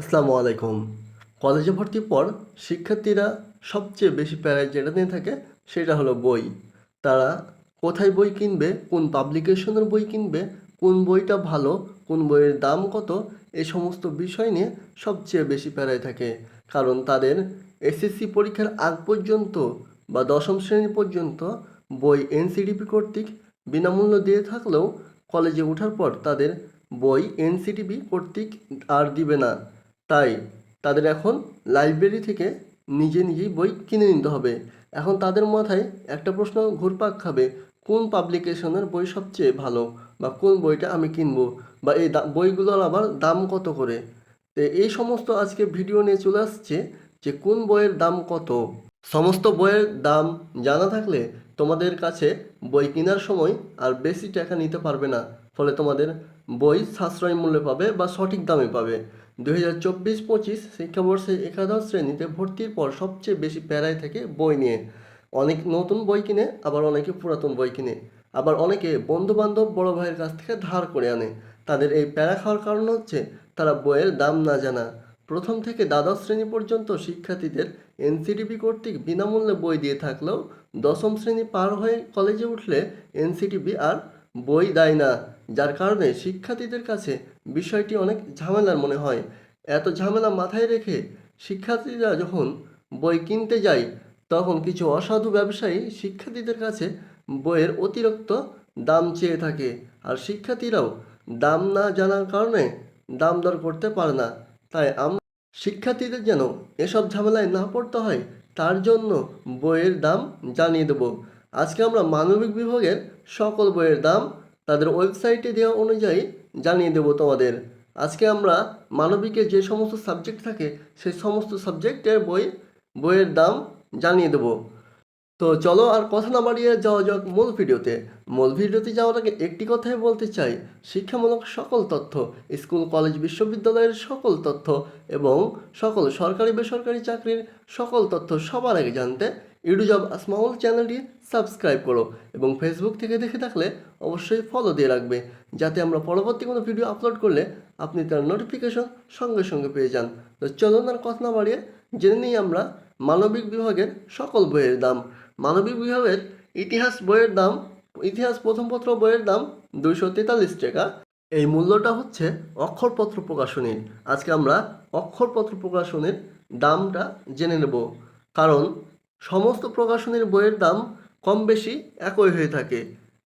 আসসালামু আলাইকুম। কলেজে ভর্তির পর শিক্ষার্থীরা সবচেয়ে বেশি প্যারায় যেটা নিয়ে থাকে সেটা হলো বই। তারা কোথায় বই কিনবে, কোন পাবলিকেশনের বই কিনবে, কোন বইটা ভালো, কোন বইয়ের দাম কত এই সমস্ত বিষয় নিয়ে সবচেয়ে বেশি প্যারায় থাকে। কারণ তাদের এসএসসি পরীক্ষার আগ পর্যন্ত বা দশম শ্রেণি পর্যন্ত বই এনসিডিপি কর্তৃক বিনামূল্য দিয়ে থাকলেও কলেজে ওঠার পর তাদের বই এনসিডিপি কর্তৃক আর দিবে না। তাই তাদের এখন লাইব্রেরি থেকে নিজে নিজেই বই কিনে নিতে হবে। এখন তাদের মাথায় একটা প্রশ্ন ঘুরপাক খাবে, কোন পাবলিকেশনের বই সবচেয়ে ভালো বা কোন বইটা আমি কিনবো বা এই বইগুলোর আবার দাম কত করে? তো এই সমস্ত আজকে ভিডিও নিয়ে চলে আসছে যে কোন বইয়ের দাম কত? সমস্ত বইয়ের দাম জানা থাকলে তোমাদের কাছে বই কেনার সময় আর বেশি টাকা নিতে পারবে না, ফলে তোমাদের বই সাশ্রয় মূল্যে পাবে বা সঠিক দামে পাবে। দুই হাজার চব্বিশ পঁচিশ শিক্ষাবর্ষে একাদশ শ্রেণীতে ভর্তির পর সবচেয়ে বেশি প্যারায় থাকে বই নিয়ে। অনেক নতুন বই কিনে, আবার অনেকে পুরাতন বই কিনে। আবার অনেকে বন্ধু বান্ধব বড় ভাইয়ের কাছ থেকে ধার করে আনে। তাদের এই প্যারা খাওয়ার কারণ হচ্ছে তারা বইয়ের দাম না জানা। প্রথম থেকে দ্বাদশ শ্রেণি পর্যন্ত শিক্ষার্থীদের এনসিডিবি কর্তৃক বিনামূল্যে বই দিয়ে থাকলেও দশম শ্রেণি পার হয়ে কলেজে উঠলে এনসিডিবি আর বই দেয় না। যার কারণে শিক্ষার্থীদের কাছে বিষয়টি অনেক ঝামেলার মনে হয়। এত ঝামেলা মাথায় রেখে শিক্ষার্থীরা যখন বই কিনতে যায়, তখন কিছু অসাধু ব্যবসায়ী শিক্ষার্থীদের কাছে বইয়ের অতিরিক্ত দাম চেয়ে থাকে আর শিক্ষার্থীরাও দাম না জানার কারণে দাম দর করতে পারে না। তাই আমরা শিক্ষার্থীদের যেন এসব ঝামেলায় না পড়তে হয়, তার জন্য বইয়ের দাম জানিয়ে দেব। আজকে আমরা মানবিক বিভাগের সকল বইয়ের দাম তাদের ওয়েবসাইটে দেওয়া অনুযায়ী জানিয়ে দেব তোমাদের। আজকে আমরা মানবিকের যে সমস্ত সাবজেক্ট থাকে, সেই সমস্ত সাবজেক্টের বই, বইয়ের দাম জানিয়ে দেব। তো চলো আর কথা না বাড়িয়ে যাওয়া যাক মূল ভিডিওতে। মূল ভিডিওতে যাওয়ার আগে একটি কথাই বলতে চাই। শিক্ষামূলক সকল তথ্য, স্কুল, কলেজ, বিশ্ববিদ্যালয়ের সকল তথ্য এবং সকল সরকারি বেসরকারি চাকরির সকল তথ্য সবার আগে জানতে ইউডুজব আসমাউল চ্যানেলটি সাবস্ক্রাইব করো এবং ফেসবুক থেকে দেখে থাকলে অবশ্যই ফলো দিয়ে রাখবে, যাতে আমরা পরবর্তী কোনো ভিডিও আপলোড করলে আপনি তার নোটিফিকেশন সঙ্গে সঙ্গে পেয়ে যান। তো চলুন আর কথা না বাড়িয়ে জেনে নিই আমরা মানবিক বিভাগের সকল বইয়ের দাম। মানবিক বিভাগের ইতিহাস বইয়ের দাম, ইতিহাস প্রথম পত্র বইয়ের দাম দুইশো তেতাল্লিশ টাকা। এই মূল্যটা হচ্ছে অক্ষরপত্র প্রকাশনীর। আজকে আমরা অক্ষরপত্র প্রকাশনীর দামটা জেনে নেব। কারণ সমস্ত প্রকাশনীর বইয়ের দাম কম বেশি একই হয়ে থাকে।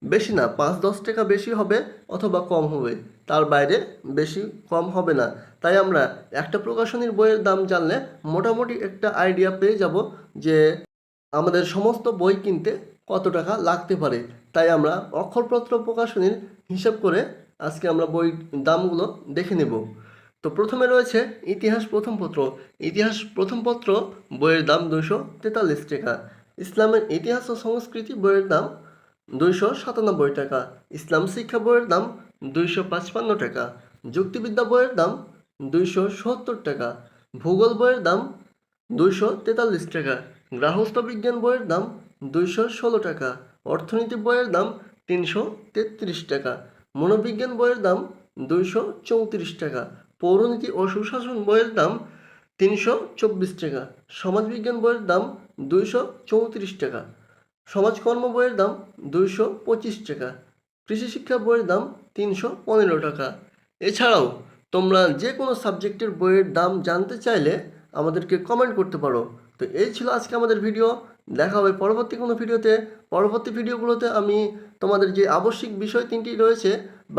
বেশি না, পাঁচ দশ টাকা বেশি হবে অথবা কম হবে। তার বাইরে বেশি কম হবে না। তাই আমরা একটা প্রকাশনীর বইয়ের দাম জানলে মোটামুটি একটা আইডিয়া পেয়ে যাব যে আমাদের সমস্ত বই কিনতে কত টাকা লাগতে পারে। তাই আমরা অক্ষরপত্র প্রকাশনীর হিসাব করে আজকে আমরা বই দামগুলো দেখে নেব। তো প্রথমে রয়েছে ইতিহাস প্রথম পত্র। ইতিহাস প্রথম পত্র বইয়ের দাম দুশো তেতাল্লিশ টাকা। ইসলামের ইতিহাস ও সংস্কৃতি বইয়ের দাম দুইশো সাতানব্বই টাকা। ইসলাম শিক্ষা বইয়ের দাম দুইশো পাঁচপান্ন টাকা। যুক্তিবিদ্যা বইয়ের দাম দুইশো সত্তর টাকা। ভূগোল বইয়ের দাম দুইশো তেতাল্লিশ টাকা। গ্রাহস্থ বিজ্ঞান বইয়ের দাম দুইশো ষোলো টাকা। অর্থনীতি বইয়ের দাম তিনশো তেত্রিশ টাকা। মনোবিজ্ঞান বইয়ের দাম দুইশো চৌত্রিশ টাকা। পৌরনীতি ও সুশাসন বইয়ের দাম তিনশো চব্বিশ টাকা, সমাজবিজ্ঞান বইয়ের দাম দুইশো চৌত্রিশ টাকা, সমাজকর্ম বইয়ের দাম দুইশো পঁচিশ টাকা, কৃষি শিক্ষা বইয়ের দাম তিনশো পনেরো টাকা। এছাড়াও তোমরা যে কোনো সাবজেক্টের বইয়ের দাম জানতে চাইলে আমাদেরকে কমেন্ট করতে পারো। তো এই ছিল আজকে আমাদের ভিডিও। দেখা হবে পরবর্তী কোনো ভিডিওতে। পরবর্তী ভিডিওগুলোতে আমি তোমাদের যে আবশ্যিক বিষয় তিনটি রয়েছে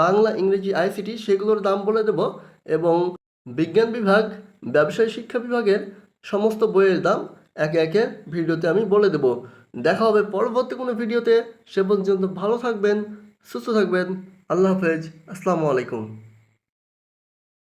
বাংলা, ইংরেজি, আইসিটি সেগুলোর দাম বলে দেব এবং বিজ্ঞান বিভাগ, ব্যবসায় শিক্ষা বিভাগের সমস্ত বইয়ের দাম একে একে ভিডিওতে আমি বলে দেব। দেখা হবে পরবর্তী কোনো ভিডিওতে। সে পর্যন্ত ভালো থাকবেন, সুস্থ থাকবেন। আল্লাহ হাফেজ। আসসালামু আলাইকুম।